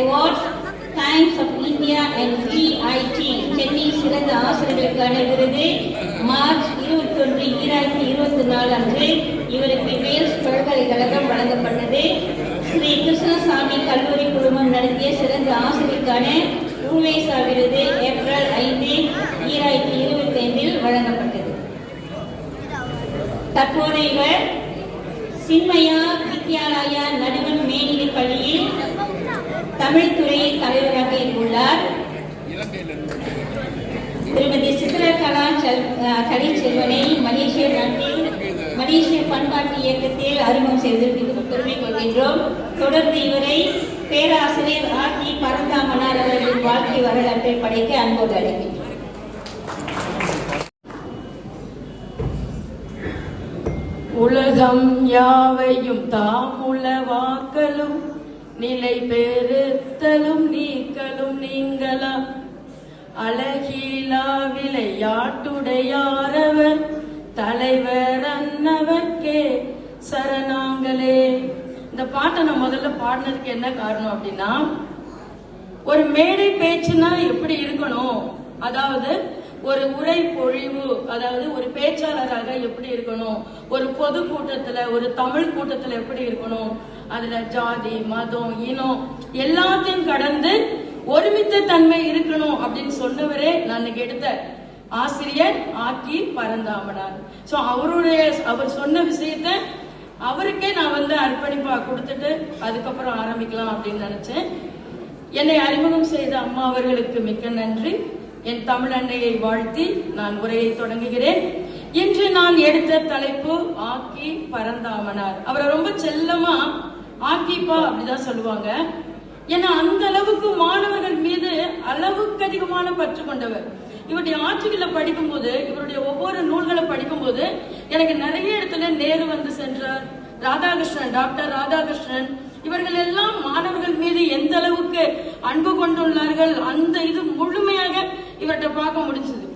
Awards Times of India and CIT Chennai சிறந்த ஆசிரியர்களுக்கான விருது மார்ச் இருபத்தொன்று ஈராயிரத்தி இருபத்தி நாலு அன்று இவருக்கு வேல்ஸ் பல்கலைக்கழகம் வழங்கப்பட்டது. ஸ்ரீ கிருஷ்ணசாமி கல்லூரி குழுமம் நடத்திய சிறந்த ஆசிரியருக்கான ஊவேசா விருது ஏப்ரல் ஐந்து ஈராயிரத்தி இருபத்தி ஐந்தில் வழங்கப்பட்டது. தற்போது இவர் சின்மயா வித்யாலயா நடுவன் மேல்நிலைப் பள்ளியில் தமிழ் துறை தலைவராக உள்ளார் திருமதி சித்திரகலா செல் அஹ், கலைச்செல்வனை மலேசிய நாட்டில் மலேசிய பண்பாட்டு இயக்கத்தில் அறிமுகம் செய்வதற்கு பெருமை கொள்கின்றோம். தொடர்ந்து இவரை பேராசிரியர் ஆர் டி பரந்தாமனார் அவர்களின் வாழ்க்கை வரலாற்றை படைக்க அன்போடு அழைக்கின்றோம். உலகம் யாவையும் தாம் உலவாக்கலும் நிலை பெருத்தலும் நீக்கலும் நீங்களா? அழகிலா விளையாட்டுடையாரவர் தலைவர் அன்னவர்க்கே சரணாங்களே. இந்த பாட்டை நான் முதல்ல பாடினதுக்கு என்ன காரணம் அப்படின்னா ஒரு மேடை பேச்சுனா எப்படி இருக்கணும்? அதாவது ஒரு உரை பொழிவு அதாவது ஒரு பேச்சாளராக எப்படி இருக்கணும்? ஒரு பொது கூட்டத்துல ஒரு தமிழ் கூட்டத்துல எப்படி இருக்கணும்? அதுல ஜாதி மதம் இனம் எல்லாத்தையும் கடந்து ஒருமித்த தன்மை இருக்கணும் அப்படின்னு சொன்னவரே நான் எடுத்த ஆசிரியர் ஆக்கி பரந்தாமனார். சோ அவருடைய அவர் சொன்ன விஷயத்த அவருக்கே நான் வந்து அர்ப்பணிப்பா கொடுத்துட்டு அதுக்கப்புறம் ஆரம்பிக்கலாம் அப்படின்னு நினைச்சேன். என்னை அறிமுகம் செய்த அம்மா அவர்களுக்கு மிக்க நன்றி. என் தமிழ் அன்னையை வாழ்த்தி நான் உரையை தொடங்குகிறேன். இன்று நான் எடுத்த தலைப்பு ஆக்கி பரந்தாமனார். அவரை ரொம்ப செல்லமா ஆக்கிப்பா அப்படிதான் சொல்லுவாங்க. ஏன்னா அந்த அளவுக்கு மாணவர்கள் மீது அளவுக்கு அதிகமான பற்று கொண்டவர். இவருடைய ஆட்சிகளை படிக்கும்போது இவருடைய ஒவ்வொரு நூல்களை படிக்கும்போது எனக்கு நிறைய இடத்துல நேரு வந்து சென்றார். ராதாகிருஷ்ணன் டாக்டர் ராதாகிருஷ்ணன் இவர்கள் எல்லாம் மாணவர்கள் மீது எந்த அளவுக்கு அன்பு கொண்டுள்ளார்கள் அந்த இது முழுமையாக இவர்கிட்ட பார்க்க முடிஞ்சது.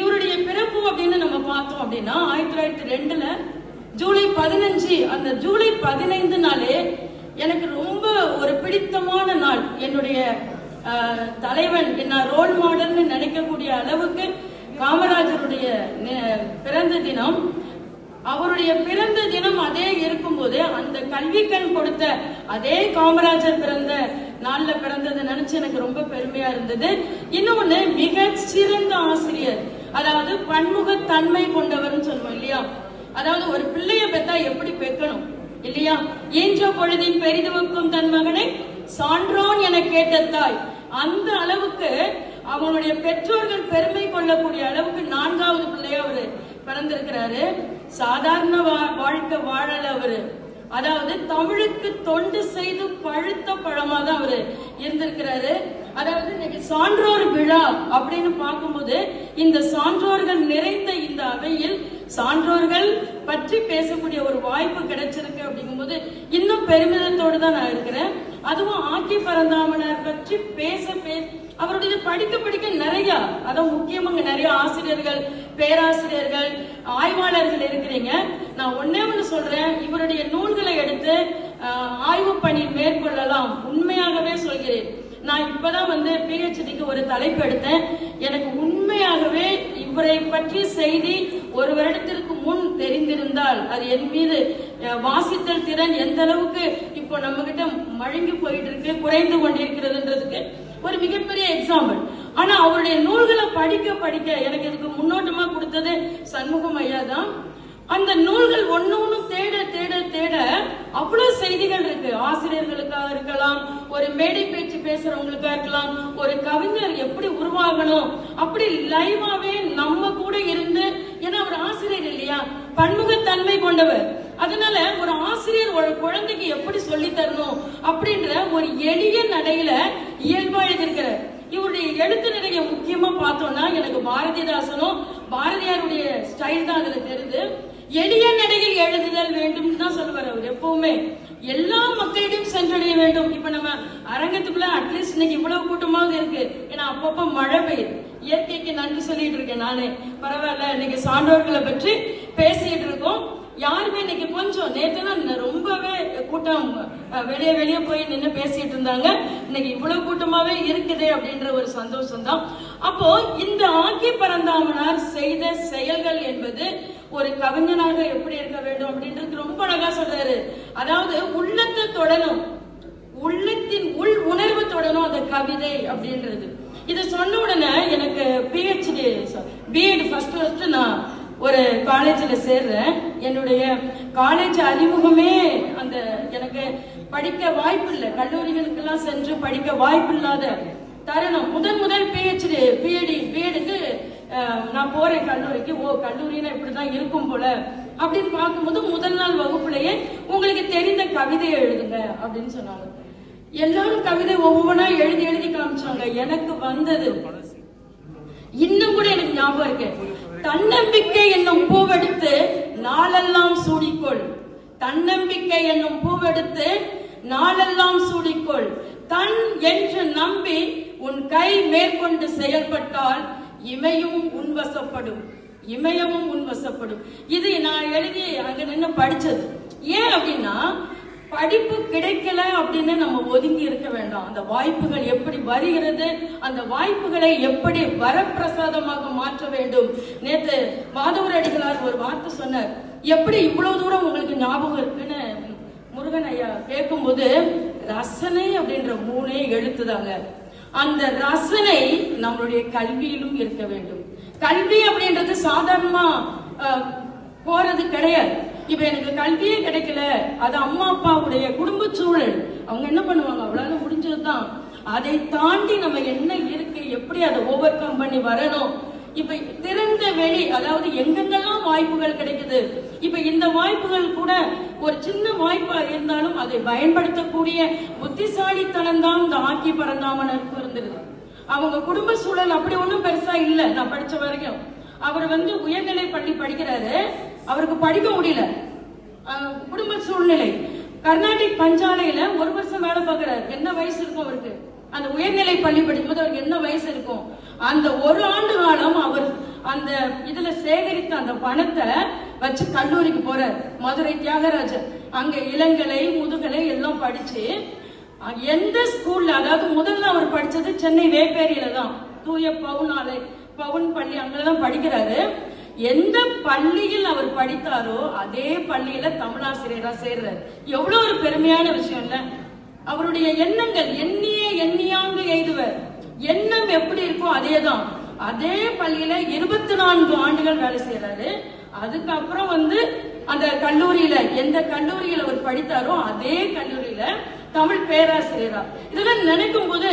இவருடைய பிறப்பு அப்படின்னு நம்ம பார்த்தோம் அப்படின்னா ஆயிரத்தி தொள்ளாயிரத்தி ரெண்டுல ஜூலை பதினஞ்சு அந்த ஜூலை பதினைந்து நாளே எனக்கு ரொம்ப ஒரு பிடித்தமான நாள். என்னுடைய தலைவன் என்ன ரோல் மாடல்னு நினைக்கக்கூடிய அளவுக்கு காமராஜருடைய பிறந்த தினம். அவருடைய பிறந்த தினம் அதே இருக்கும்போது அந்த கல்வி கண் கொடுத்த அதே காமராஜர் பிறந்த நாள்ல பிறந்ததை நினைச்சு எனக்கு ரொம்ப பெருமையா இருந்தது. இன்னொன்னு மிக சிறந்த ஆசிரியர். அதாவது பன்முகத்தன்மை கொண்டவர்னு சொல்லுவோம் இல்லையா? அதாவது ஒரு பிள்ளைய பெத்தா எப்படி பெக்கணும்? இல்லையா? என்ற பொழுதின் பெரிதுவுக்கும் தன் மகனை சான்றோன் என கேட்ட தாய். அந்த அளவுக்கு அவனுடைய பெற்றோர்கள் பெருமை கொள்ளக்கூடிய அளவுக்கு நான்காவது பிள்ளையா அவரு பிறந்திருக்கிறாரு. சாதாரண வா- வாழ்க்கை வாழல அவரு. அதாவது தமிழுக்கு தொண்டு செய்து பழுத்த பழமா தான் அவரு இருந்திருக்கிறாரு. அதாவது இன்னைக்கு சான்றோர் விழா அப்படின்னு பார்க்கும்போது இந்த சான்றோர்கள் நிறைந்த இந்த அவையில் சான்றோர்கள் பற்றி பேசக்கூடிய ஒரு வாய்ப்பு கிடைச்சிருக்கு அப்படிங்கும்போது இன்னும் பெருமிதத்தோடு தான் நான் இருக்கிறேன். அதுவும் ஆக்கி பரந்தாமனார் பற்றி பேச பே அவருடைய படிக்க படிக்க நிறைய அதான் முக்கியமாக நிறைய ஆசிரியர்கள் பேராசிரியர்கள் ஆய்வாளர்கள் இருக்கிறீங்க. நான் ஒன்னே ஒன்று சொல்றேன். இவருடைய நூல்களை எடுத்து ஆய்வு பணி மேற்கொள்ளலாம். உண்மையாகவே சொல்கிறேன். நான் இப்பதான் வந்து பிஹெச்டிக்கு ஒரு தலைப்பு எடுத்தேன். எனக்கு உண்மையாகவே இவரை பற்றி செய்தி ஒரு வருடத்திற்கு முன் தெரிந்திருந்தால் அது என் மீது வாசித்தல் திறன் எந்த அளவுக்கு இப்போ நம்ம கிட்ட மழுங்கி போயிட்டு இருக்கு குறைந்து கொண்டிருக்கிறதுன்றதுக்கு ஒரு மிகப்பெரிய எக்ஸாம்பிள் ஆனா அவருடைய நூல்களை படிக்க படிக்க எனக்கு இதுக்கு முன்னோட்டமா கொடுத்தது சண்முகம் ஐயா தான். அந்த நூல்கள் ஒன்னு ஒண்ணு தேட தேட தேட அவ்வளவு செய்திகள் இருக்கு. ஆசிரியர்களுக்காக இருக்கலாம் ஒரு மேடை பேச்சு பேசுறவங்களுக்கா இருக்கலாம் ஒரு கவிஞர் எப்படி உருவாகணும் அப்படி லைவாவே நம்ம கூட இருந்து ஏன்னா அவர் ஆசிரியர் இல்லையா? பன்முகத்தன்மை கொண்டவர். அதனால ஒரு ஆசிரியர் ஒரு குழந்தைக்கு எப்படி சொல்லி தரணும் அப்படின்ற ஒரு எளிய நடையில இயல்பா எழுதியிருக்கிறார். இவருடைய எழுத்து நிறைய முக்கியமா பார்த்தோம்னா எனக்கு பாரதிதாசனும் பாரதியாருடைய ஸ்டைல் தான் அதுல தெரியுது. எளிய நடையில் எழுதுதல் வேண்டும் தான் சொல்லுவார் அவர் எப்பவுமே. எல்லா மக்களிடம் சென்றடைய வேண்டும். இப்ப நம்ம அரங்கத்துக்குள்ள அட்லீஸ்ட் இன்னைக்கு இவ்வளவு கூட்டமாக இருக்கு. ஏன்னா அப்பப்ப மழை பெய்யுது. இயற்கைக்கு நன்றி சொல்லிட்டு இருக்கேன் நானு. பரவாயில்ல இன்னைக்கு சான்றோர்களை பற்றி பேசிட்டு இருக்கோம் யாருமே இன்னைக்கு கொஞ்சம் நேற்றுலாம் ரொம்பவே கூட்டம் வெளியே வெளியே போய் நின்று பேசிட்டு இருந்தாங்க இன்னைக்கு இவ்வளவு கூட்டமாவே இருக்குது அப்படின்ற ஒரு சந்தோஷம் தான் அப்போ இந்த ஆக்கி பரந்தாமனார் செய்த செயல்கள் என்பது ஒரு கவிஞனாக எப்படி இருக்க வேண்டும் அப்படின்றது ரொம்ப அழகா சொல்றாரு. அதாவது உள்ளத்தை தொடணும். உள்ளத்தின் உள் உணர்வு தொடணும் அந்த கவிதை அப்படின்றது. இதை சொன்ன உடனே எனக்கு பிஹெச்டி பிஎட் ஃபர்ஸ்ட் ஃபர்ஸ்ட் நான் ஒரு காலேஜில் சேர்றேன். என்னுடைய காலேஜ் அறிமுகமே அந்த எனக்கு படிக்க வாய்ப்பு இல்லை கல்லூரிகளுக்கெல்லாம் சென்று படிக்க வாய்ப்பு இல்லாத தருணம். முதன் முதல் பிஹெச்டி பிஎடி பிஎடுக்கு நான் போறேன் கல்லூரிக்கு. ஓ கல்லூரினா இப்படிதான் இருக்கும் போல. அப்படின்னு பார்க்கும்போது முதல் நாள் வகுப்புலயே உங்களுக்கு தெரிந்த கவிதையை எழுதுங்க அப்படின்னு சொன்னாங்க. எல்லாரும் கவிதை ஒவ்வொன்றா எழுதி எழுதி காமிச்சாங்க. எனக்கு வந்தது. இன்னும் கூட எனக்கு ஞாபகம் இருக்கு. தன்னம்பிக்கை என்னும் பூவெடுத்து நாளெல்லாம் சூடிக்கொள். தன்னம்பிக்கை என்னும் பூவெடுத்து நாளெல்லாம் சூடிக்கொள். தன் என்று நம்பி உன் கை மேற்கொண்டு செயல்பட்டால் இமையும் உன்வசப்படும். இமயமும் உன்வசப்படும். இது நான் எழுதி அங்க நின்று படிச்சது. ஏன் அப்படின்னா படிப்பு கிடைக்கல அப்படின்னு நம்ம ஒதுங்கி இருக்க வேண்டாம். அந்த வாய்ப்புகள் எப்படி வருகிறது அந்த வாய்ப்புகளை எப்படி வரப்பிரசாதமாக மாற்ற வேண்டும்? நேற்று மாதவர் அடிகளார் ஒரு வார்த்தை சொன்னார். எப்படி இவ்வளவு தூரம் உங்களுக்கு ஞாபகம் இருக்குன்னு முருகன் ஐயா கேட்கும்போது ரசனை அப்படின்ற மூணே எழுத்துதாங்க. அந்த ரசனை நம்மளுடைய கல்வியிலும் இருக்க வேண்டும். கல்வி அப்படின்றது சாதாரணமா போறது கிடையாது. இப்ப எனக்கு கல்வியே கிடைக்கல. அது அம்மா அப்பாவுடைய குடும்ப சூழல். அவங்க என்ன பண்ணுவாங்க? அவ்வளவு முடிஞ்சதுதான். அதை தாண்டி நம்ம என்ன இருக்கு? எப்படி அதை ஓவர் கம் பண்ணி வரணும்? இப்ப திறந்த வெளி அதாவது எங்கெங்கெல்லாம் வாய்ப்புகள் கிடைக்குது? இப்ப இந்த வாய்ப்புகள் கூட ஒரு சின்ன வாய்ப்பா இருந்தாலும் அதை பயன்படுத்தக்கூடிய புத்திசாலித்தனம் தான் இந்த ஆக்கி பரந்தாமனருக்கு இருந்தது. அவங்க குடும்ப சூழல் அப்படி ஒண்ணும் பெருசா இல்ல. நான் படிச்ச வரைக்கும். அவர் வந்து உயர்நிலை பள்ளி படிக்கிறாரு. அவருக்கு படிக்க முடியல. குடும்ப சூழ்நிலை. கர்நாடிக் பஞ்சாலையில ஒரு வருஷம் வேலை பார்க்கிறாரு. என்ன வயசு இருக்கும் அவருக்கு? அந்த உயர்நிலை பள்ளி படிக்கும்போது அவருக்கு என்ன வயசு இருக்கும்? அந்த ஒரு ஆண்டு காலம் அவர் அந்த இதுல சேகரித்த அந்த பணத்தை வச்சு கல்லூரிக்கு போறார். மதுரை தியாகராஜர். அங்க இளங்கலை முதுகலை எல்லாம் படிச்சு எந்த ஸ்கூல்ல அதாவது முதல்ல அவர் படிச்சது சென்னை வேப்பேரியில தான். தூய பவுனாலை. பவுன் பள்ளி அங்கதான் படிக்கிறாரு. எந்த பள்ளியில் அவர் படித்தாரோ அதே பள்ளியில தமிழாசிரியரா சேர்றாரு. எவ்வளவு ஒரு பெருமையான விஷயம் இல்ல. அவருடைய எண்ணங்கள் எண்ணியே எண்ணியாங்க எய்துவர். எண்ணம் எப்படி இருக்கோ அதேதான். அதே பள்ளியில இருபத்தி நான்கு ஆண்டுகள் வேலை செய்யறாரு அதுக்கப்புறம் வந்து அந்த கல்லூரியில எந்த கல்லூரியில் அவர் படித்தாரோ அதே கல்லூரியில தமிழ் பேராசிரியரா. இதெல்லாம் நினைக்கும் போது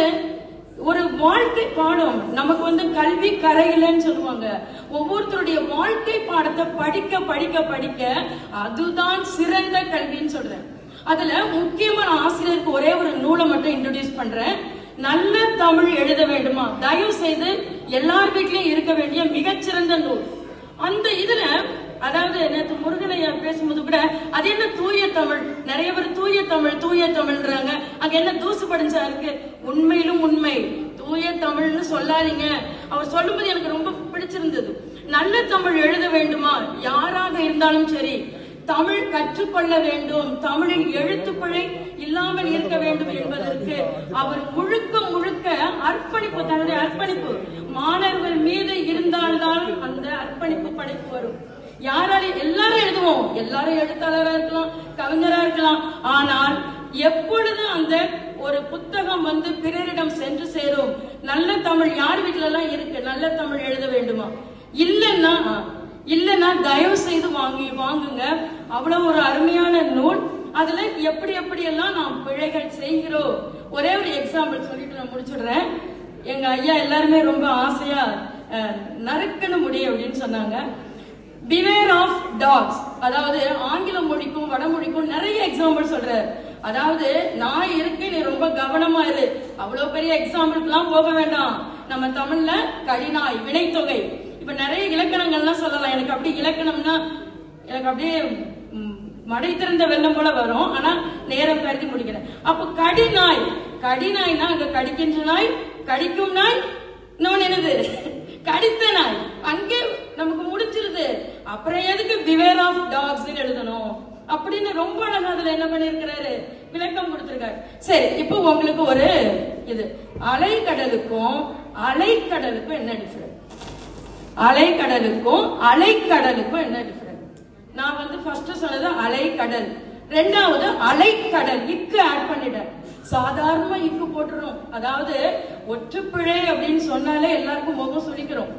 ஒரு வாழ்க்கை பாடம் நமக்கு வந்து கல்வி கரையிலன்னு சொல்லுவாங்க. ஒவ்வொருத்தருடைய வாழ்க்கை பாடத்தை படிக்க படிக்க படிக்க அதுதான் சிறந்த கல்வின்னு சொல்றேன். அதுல முக்கியமா நான் ஆசிரியருக்கு ஒரே ஒரு நூலை மட்டும் இன்ட்ரடியூஸ் பண்றேன். நல்ல தமிழ் எழுத வேண்டுமா? தயவு செய்து எல்லார் வீட்லயும் இருக்க வேண்டிய மிகச்சிறந்த நூல். அந்த இதுல அதாவது நேற்று முருகனையா பேசும்போது கூட அது என்ன தூய தமிழ்? நிறைய பேர் தூய தமிழ் தூய தமிழ்ன்றாங்க. அங்க என்ன தூசு படிஞ்சா இருக்கு? உண்மையிலும் உண்மை. தூய தமிழ்னு சொல்லாதீங்க. அவர் சொல்லும்போது எனக்கு ரொம்ப பிடிச்சிருந்தது. நல்ல தமிழ் எழுத வேண்டுமா? யாராக இருந்தாலும் சரி. தமிழ் கற்றுக்கொள்ள வேண்டும். தமிழின் எழுத்துப்பிழை இல்லாமல் இருக்க வேண்டும் என்பதற்கு அவர் முழுக்க முழுக்க அர்ப்பணிப்பு தன்னுடைய அர்ப்பணிப்பு. மாணவர்கள் மீது இருந்தால்தான் அந்த அர்ப்பணிப்பு படைப்பு வரும். யாராலையும் எல்லாரும் எழுதுவோம். எல்லாரும் எழுத்தாளரா இருக்கலாம் கவிஞரா இருக்கலாம். ஆனால் எப்பொழுது அந்த ஒரு புத்தகம் வந்து பிறரிடம் சென்று சேரும்? நல்ல தமிழ் யார் வீட்டுல எல்லாம் இருக்கு? நல்ல தமிழ் எழுத வேண்டுமா? இல்லைன்னா இல்லைன்னா தயவு செய்து வாங்கி வாங்குங்க. அவ்வளவு ஒரு அருமையான நூல். அதுல எப்படி எப்படி எல்லாம் நாம் பிழைகள் செய்கிறோம்? ஒரே ஒரு எக்ஸாம்பிள் சொல்லிட்டு நான் முடிச்சிடுறேன். எங்க ஐயா எல்லாருமே ரொம்ப ஆசையா நறுக்கணும் முடியும் அப்படின்னு சொன்னாங்க. பிவேர் ஆஃப் டாக்ஸ் அதாவது ஆங்கில மொழிக்கும் வடமொழிக்கும் நிறைய எக்ஸாம்பிள் சொல்றாரு. அதாவது நான் இருக்கு நீ ரொம்ப கவனமா இரு. அவ்வளவு பெரிய எக்ஸாம்பிளுக்குலாம் போக வேண்டாம். நம்ம தமிழ்ல கடினாய் வினைத்தொகை. இப்ப நிறைய இலக்கணங்கள்லாம் சொல்லலாம். எனக்கு அப்படி இலக்கணம்னா எனக்கு அப்படியே மடை திறந்த வெள்ளம் போல வரும். ஆனா நேரம் கருதி முடிக்கிறேன் அப்ப கடிநாய். கடிநாய்னா அங்க கடிக்கின்ற நாய் கடிக்கும் நாய் இன்னொன்னு என்னது? கடித்த நாய். அங்கே நமக்கு அப்புறம் எதுக்கு பிவேர் ஆஃப் டாக்ஸ் எழுதணும்? அப்படின்னு ரொம்ப அழகா அதுல என்ன பண்ணிருக்கிறாரு விளக்கம் கொடுத்திருக்காரு. சரி இப்போ உங்களுக்கு ஒரு இது. அலைக்கடலுக்கும் அலைக்கடலுக்கும் என்ன டிஃபரன்ஸ் அலைக்கடலுக்கும் அலைக்கடலுக்கும் என்ன டிஃபரன்ஸ் நான் வந்து ஃபர்ஸ்ட் சொன்னது அலைக்கடல். ரெண்டாவது அலைக்கடல். இக்கு ஆட் பண்ணிட்டேன். சாதாரணமா இக்கு போட்டுறோம் அதாவது ஒற்றுப்பிழை அப்படின்னு சொன்னாலே எல்லாருக்கும் முகம் சுளிக்கிறோம்.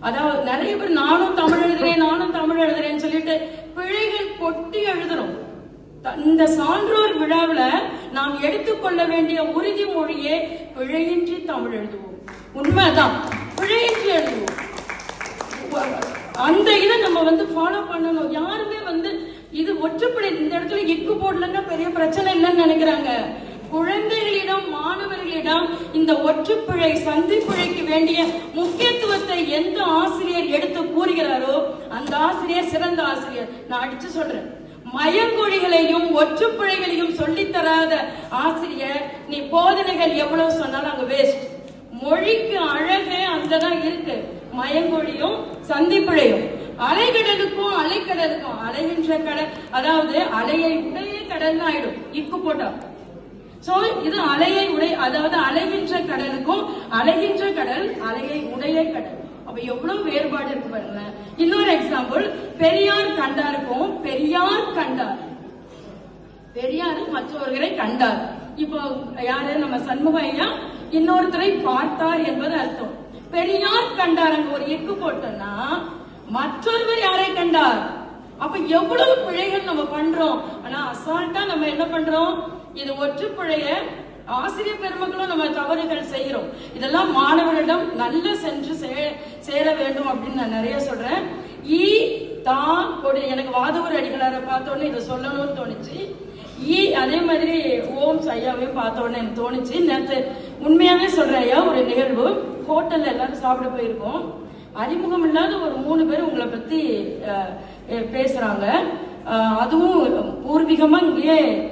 அதாவது நிறைய பேர் நானும் தமிழ் எழுதுறேன் நானும் தமிழ் எழுதுறேன்னு சொல்லிட்டு பிழைகள் கொட்டி எழுதுறோம். த- இந்த சான்றோர் விழாவில் நாம் எடுத்துக்கொள்ள வேண்டிய உறுதிமொழியே பிழையின்றி தமிழ் எழுதுவோம். உண்மைதான். பிழையின்றி எழுதுவோம். அந்த இதை நம்ம வந்து ஃபாலோ பண்ணணும். யாருமே வந்து இது ஒற்றுப்படை. இந்த இடத்துல இக்கு போடலன்னா பெரிய பிரச்சனை இல்லைன்னு நினைக்கிறாங்க. குழந்தைகளிடம் மாணவர்களிடம் இந்த ஒற்றுப்பிழை சந்திப்பிழைக்கு வேண்டிய முக்கியத்துவத்தை எந்த ஆசிரியர் எடுத்து கூறுகிறாரோ அந்த ஆசிரியர் சிறந்த ஆசிரியர். நான் அடிச்சு சொல்றேன். மயங்கொழிகளையும் ஒற்றுப்பிழைகளையும் சொல்லித்தராத ஆசிரியர் நீ போதனைகள் எவ்வளவு சொன்னாலும் அங்க வேஸ்ட் மொழிக்கு அழகே அங்கதான் இருக்கு. மயங்கொழியும் சந்திப்பிழையும். அலைக்கடலுக்கும் அலைக்கடலுக்கும் அலைகின்ற கடல் அதாவது அலையை உடைய கடல் ஆயிடும். இக்கு போட்டா. சோ இது அலையை உடை அதாவது அலைகின்ற கடலுக்கும் அலைகின்ற கடல் அலையை உடைய கடல். அப்ப எவ்வளவு வேறுபாடு இருக்கு பாருங்க இன்னொரு எக்ஸாம்பிள் பெரியார் கண்டாருக்கும் பெரியார் கண்டார். பெரியார் மற்றவர்களை கண்டார். இப்போ யாரு? நம்ம சண்முக ஐயா. இன்னொருத்தரை பார்த்தார் என்பது அர்த்தம். பெரியார் கண்டார் அங்க ஒரு எக்கு போட்டோம்னா மற்றொருவர் யாரை கண்டார்? அப்ப எவ்வளவு பிழைகள் நம்ம பண்றோம். ஆனா அசால்ட்டா நம்ம என்ன பண்றோம்? இது ஒற்றுப்புழைய ஆசிரியர் பெருமக்களும் நம்ம தவறுகள் செய்கிறோம். இதெல்லாம் மாணவர்களிடம் நல்ல சென்று சே- சேர வேண்டும் அப்படின்னு நான் நிறைய சொல்றேன். ஈ தான் கொடு. எனக்கு வாதவூர் அடிகளாரை பார்த்தோன்னே இதை சொல்லணும்னு தோணுச்சு. ஈ அதே மாதிரி ஓம்ஸ் ஐயாவையும் பார்த்தோன்னே எனக்கு தோணுச்சு. நேற்று உண்மையாவே சொல்றேன் ஐயா ஒரு நிகழ்வு. ஹோட்டல்ல எல்லாரும் சாப்பிட போயிருக்கோம். அறிமுகம் இல்லாத ஒரு மூணு பேர் உங்களை பத்தி பேசுகிறாங்க பேசுறாங்க. அதுவும் பூர்வீகமா இங்கேயே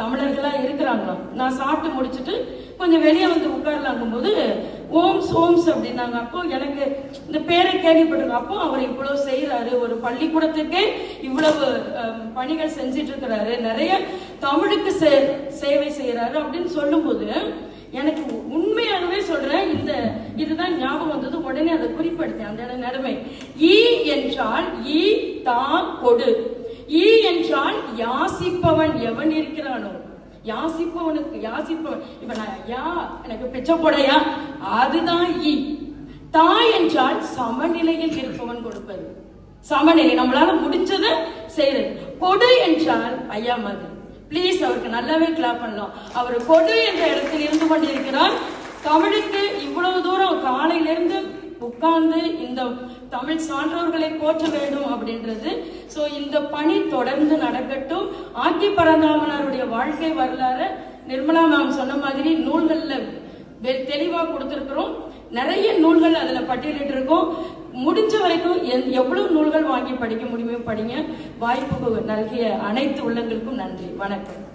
தமிழர்களா இருக்கிறாங்களாம் நான் சாப்பிட்டு முடிச்சுட்டு கொஞ்சம் வெளியே வந்து உட்காரலாங்கும் போது ஓம்ஸ் ஓம்ஸ் அப்படின்னாங்க. அப்போ எனக்கு இந்த பேரை கேள்விப்பட்டிருக்கேன். அப்போ அவர் இவ்வளவு செய்யறாரு ஒரு பள்ளிக்கூடத்துக்கே இவ்வளவு பணிகள் செஞ்சிட்டு இருக்கிறாரு நிறைய தமிழுக்கு சே- சேவை செய்யறாரு அப்படின்னு சொல்லும்போது எனக்கு உண்மையாகவே சொல்றேன் இந்த இதுதான் ஞாபகம் வந்தது. உடனே அதை குறிப்படுத்தேன். அந்த இடம் நிலைமை ஈ என்றால் ஈ தா கொடு. ஈ என்றால் யாசிப்பவன் எவன் இருக்கிறானோ? யாசிப்பவனுக்கு யாசிப்பவன் இப்ப நான் யா எனக்கு பிச்சை அதுதான் ஈ. தாய் என்றால் சமநிலையில் இருப்பவன் கொடுப்பது. சமநிலை நம்மளால முடிஞ்சதை செய்யறது. கொடு என்றால் ஐயா மாதிரி ப்ளீஸ் அவருக்கு நல்லாவே கிளாப் பண்ணலாம். அவர் கொடு என்ற இடத்தில் இருந்து கொண்டிருக்கிறார். தமிழுக்கு இவ்வளவு தூரம் காலையிலிருந்து உட்கார்ந்து இந்த தமிழ் சான்றோர்களை போற்ற வேண்டும் அப்படின்றது. ஸோ இந்த பணி தொடர்ந்து நடக்கட்டும். ஆக்கி பரந்தாமனாருடைய வாழ்க்கை வரலாறு நிர்மலா மேம் சொன்ன மாதிரி நூல்களில் வெ- கொடுத்துருக்குறோம். நிறைய நூல்கள் அதில் பட்டியலிட்டு இருக்கோம் முடிஞ்ச வரைக்கும் எந்- எவ்வளவு நூல்கள் வாங்கி படிக்க முடியுமோ படிங்க. வாய்ப்பு நல்கிய அனைத்து உள்ளங்களுக்கும் நன்றி. வணக்கம்.